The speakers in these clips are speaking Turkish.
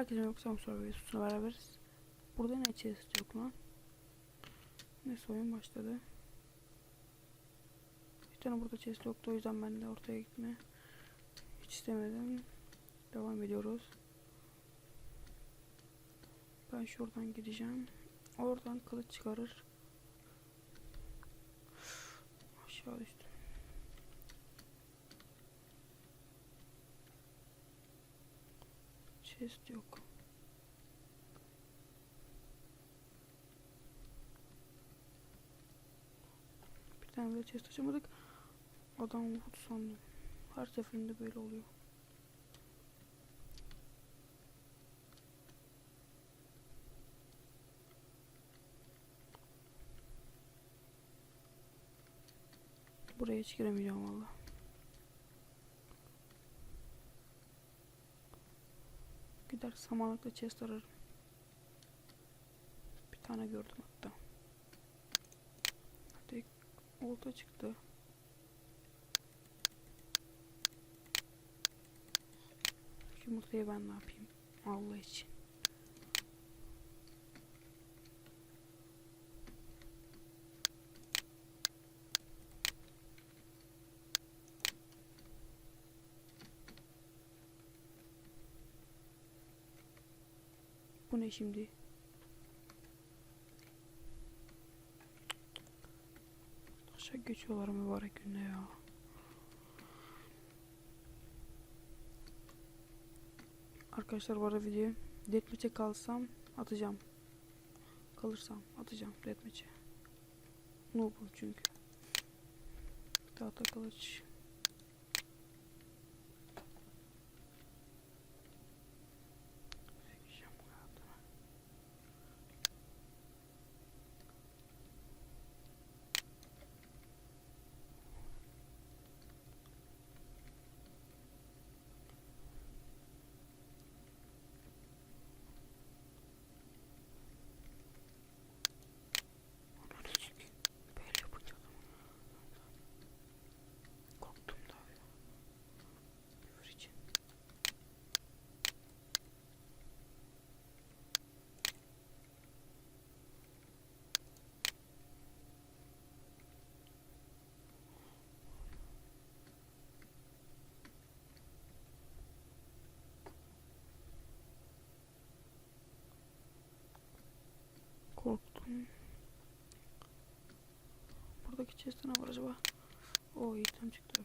Herkese Samsung ve Sus'la beraberiz. Burada ne chest yok lan? Neyse oyun başladı. Bir tane burada chest yoktu o yüzden ben de ortaya gitme hiç istemedim. Devam ediyoruz. Ben şuradan gideceğim. Oradan kılıç çıkarır. Aşağı düştüm. Chest yok. Bir tane bile chest açamadık. Adam vurdu sandım. Her seferinde böyle oluyor. Buraya hiç giremeyeceğim valla. Gider samanlıkta chest ararım. Bir tane gördüm hatta. Tek olta çıktı. Yumurtayı ben ne yapayım? Allah için. Ne şimdi? Aşağı geçiyorlar mübarek günde ya. Arkadaşlar bu arada video deathmatch'e kalsam atacağım. Kalırsam atacağım deathmatch'e. Noob'um çünkü. Tahta kılıç. Çekeceğim hayatıma. Ananı sikeyim. Böyle yapınca da korktum da ya. Küfür için. Korktum. Buradaki chest'e ne var acaba? O item çıktı.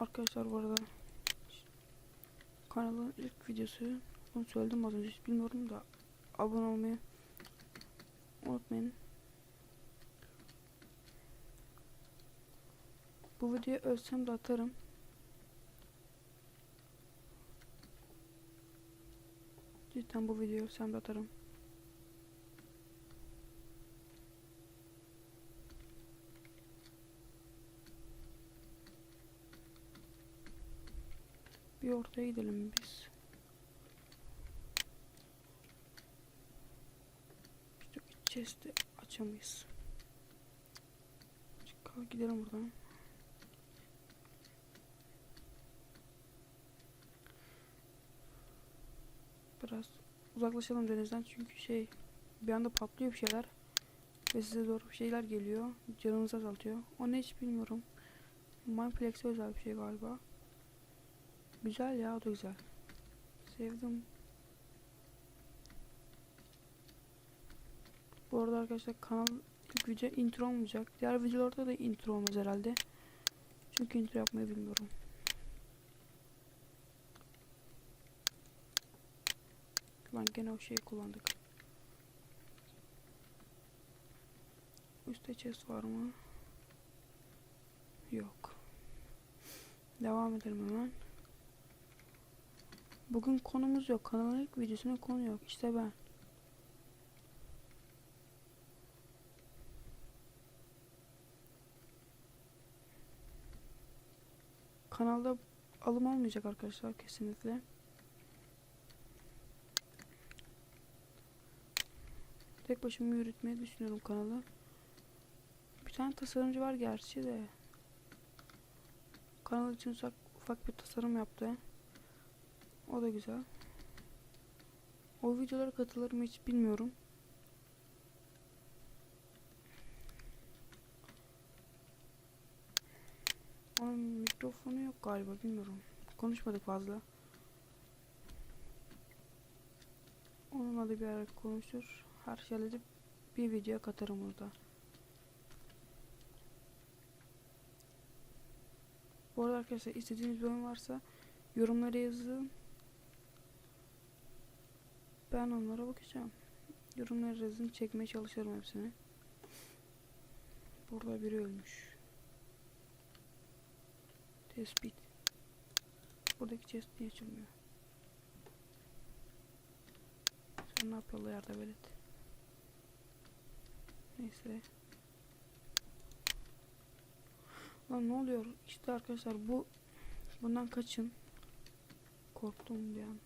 Arkadaşlar bu arada kanalın ilk videosu bunu söyledim az önce hiç bilmiyorum da abone olmayı unutmayın. Bu videoyu ölsem de atarım. Cidden bu videoyu sen de atarım. Bir ortaya gidelim biz. İşte chest'i açamayız. Çıkar gidelim buradan. Biraz uzaklaşalım denizden çünkü şey bir anda patlıyor bir şeyler ve size doğru bir şeyler geliyor canınızı azaltıyor. O ne hiç bilmiyorum. Mindplex'e özel bir şey galiba. Güzel ya o da güzel. Sevdim. Bu arada arkadaşlar kanal ilk video intro olmayacak. Diğer videolarda da intro olmaz herhalde. Çünkü intro yapmayı bilmiyorum Lan gene o şeyi kullandık. Üstte chest var mı? Yok. Devam edelim hemen. Bugün konumuz yok. Kanalın ilk videosuna konu yok. İşte ben. Kanalda alım olmayacak arkadaşlar kesinlikle. Tek başıma yürütmeyi düşünüyorum kanalı. Bir tane tasarımcı var gerçi de. Kanal için ufak, ufak bir tasarım yaptı. O da güzel. O videolara katılır mı hiç bilmiyorum. Onun mikrofonu yok galiba bilmiyorum. Konuşmadık fazla. Onunla da bir ara konuşur. Her halledip bir video katarım orada. Bu arada arkadaşlar istediğiniz bölüm varsa yorumlara yazın. Ben onlara bakacağım. Yorumlara yazın çekmeye çalışırım hepsini. Burada biri ölmüş. Tespit. Buradaki chest niye açılmıyor? Sen ne yapıyorlar yardım velet? Neyse. Lan ne oluyor? İşte arkadaşlar bu bundan kaçın. Korktum bir an.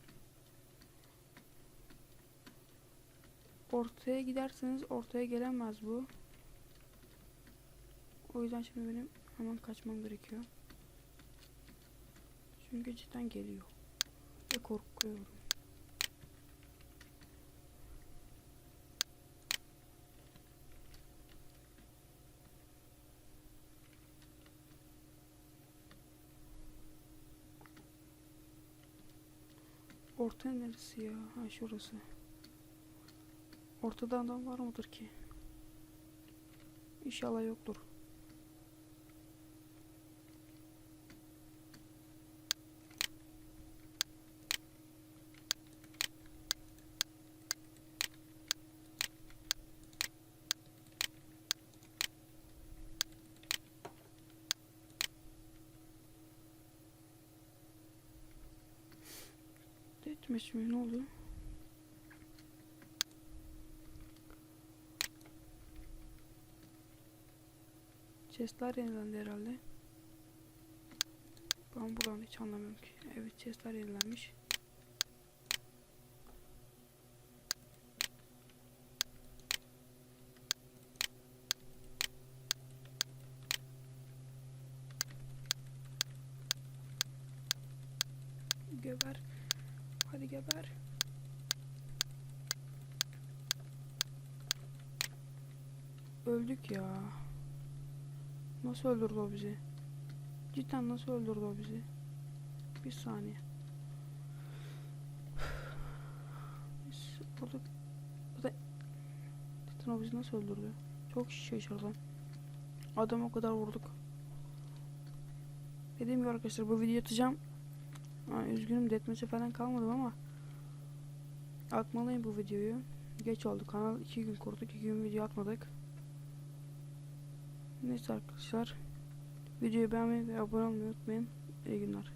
Ortaya giderseniz ortaya gelemez bu. O yüzden şimdi benim hemen kaçmam gerekiyor. Çünkü cidden geliyor. Ve korkuyorum. Orta neresi ya? Ha şurası. Ortada adam var mıdır ki? İnşallah yoktur. Etmiş mi? Ne oluyor? Chestler yenilendi herhalde. Ben buradan hiç anlamıyorum ki. Evet chestler yenilenmiş. Geber. Hadi geber. Öldük ya. Nasıl öldürdü o bizi? Cidden nasıl öldürdü o bizi? Bir saniye. Biz burada... burada... Cidden o bizi nasıl öldürdü? Çok şaşırdım. Adam o kadar vurduk. Dediğim gibi arkadaşlar bu videoyu atacağım. Ha, üzgünüm detmesi falan kalmadım ama atmalıyım bu videoyu. Geç oldu. Kanal 2 gün kurduk. 2 gün video atmadık. Neyse arkadaşlar. Videoyu beğenmeyi ve abone olmayı unutmayın. İyi günler.